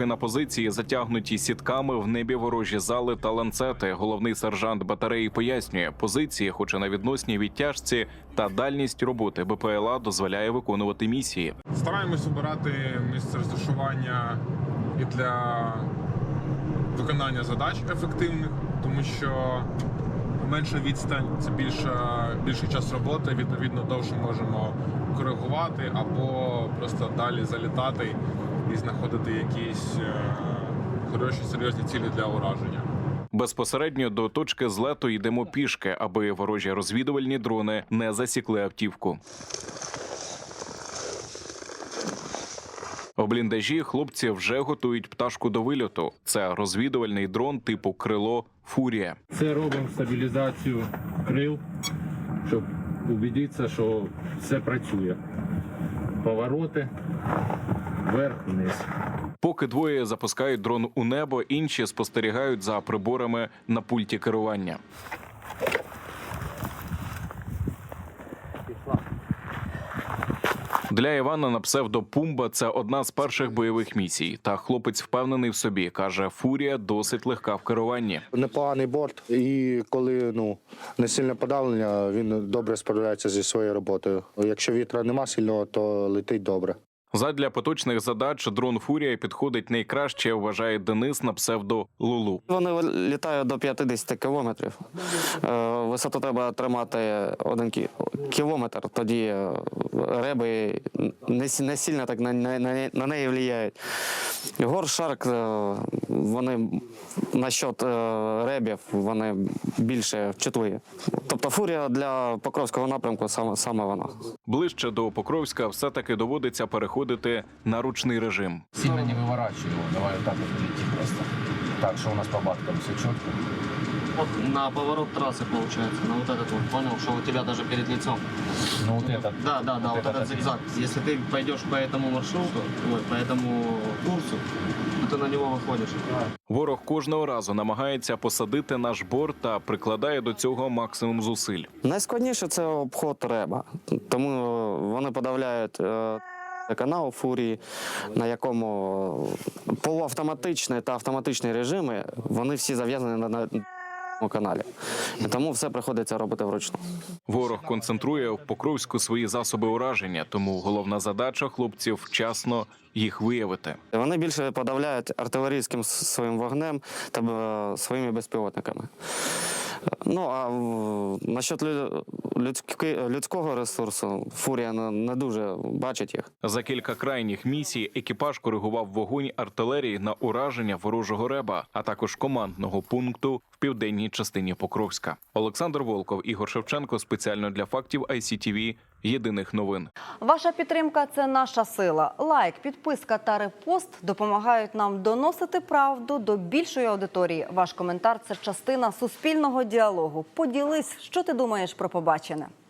На позиції затягнуті сітками в небі ворожі зали та ланцети. Головний сержант батареї пояснює, позиції, хоч і на відносній відтяжці, та дальність роботи БПЛА дозволяє виконувати місії. Стараємось обирати місце розташування і для виконання задач ефективних, тому що менша відстань це більша, більший час роботи, відповідно довше можемо коригувати або просто далі залітати і знаходити якісь е, хороші серйозні цілі для ураження. Безпосередньо до точки злету йдемо пішки, аби ворожі розвідувальні дрони не засікли автівку. У бліндажі хлопці вже готують пташку до вильоту. Це розвідувальний дрон типу крило Фурія. Це робимо стабілізацію крил, щоб убедитися, що все працює. Повороти вверх-вниз. Поки двоє запускають дрон у небо, інші спостерігають за приборами на пульті керування. Для Івана на псевдо Пумба це одна з перших бойових місій. Та хлопець впевнений в собі. каже, фурія досить легка в керуванні. Непоганий борт, і коли ну не сильне подавлення, він добре справляється зі своєю роботою. Якщо вітра нема сильного, то летить добре. Задля поточних задач дрон Фурія підходить найкраще, вважає Денис на псевдо Лулу. Вони літають до 50 кілометрів. Е, Висоту треба тримати один кілометр, тоді е, реби не, сильно так на, неї впливають. Горшарк, е, вони насчет е, ребів, вони більше чутливі. Тобто фурія для Покровського напрямку саме, саме вона. Ближче до Покровська все-таки доводиться переходити на ручний режим. Сильно не виворачуємо. давай так просто. Так, що у нас по баткам все четко. Вот на поворот трассы получается, на вот этот вот, понял, что у тебя даже перед лицом. Ну вот это. Да, да, да, вот это этот зигзаг. Если ты пойдешь по этому маршруту, ой, по этому курсу, то ты на него выходишь. Ворог кожного разу намагається посадити наш борт та прикладає до цього максимум зусиль. Найскладніше це обход реба, тому вони подавляють. е, Канал фурії, на якому полуавтоматичний та автоматичний режими, вони всі зав'язані на, на на каналі. І тому все приходиться робити вручну. Ворог концентрує в Покровську свої засоби ураження, тому головна задача хлопців вчасно їх виявити. Вони більше подавляють артилерійським своїм вогнем та е, своїми безпілотниками. Ну а насчет лю- людськи- людського ресурсу фурія не, не дуже бачить їх. За кілька крайніх місій екіпаж коригував вогонь артилерії на ураження ворожого реба, а також командного пункту в південній частині Покровська. Олександр Волков, Ігор Шевченко спеціально для фактів ICTV. Єдиних новин. Ваша підтримка це наша сила. Лайк, підписка та репост допомагають нам доносити правду до більшої аудиторії. Ваш коментар це частина суспільного діалогу. Поділись, що ти думаєш про побачене.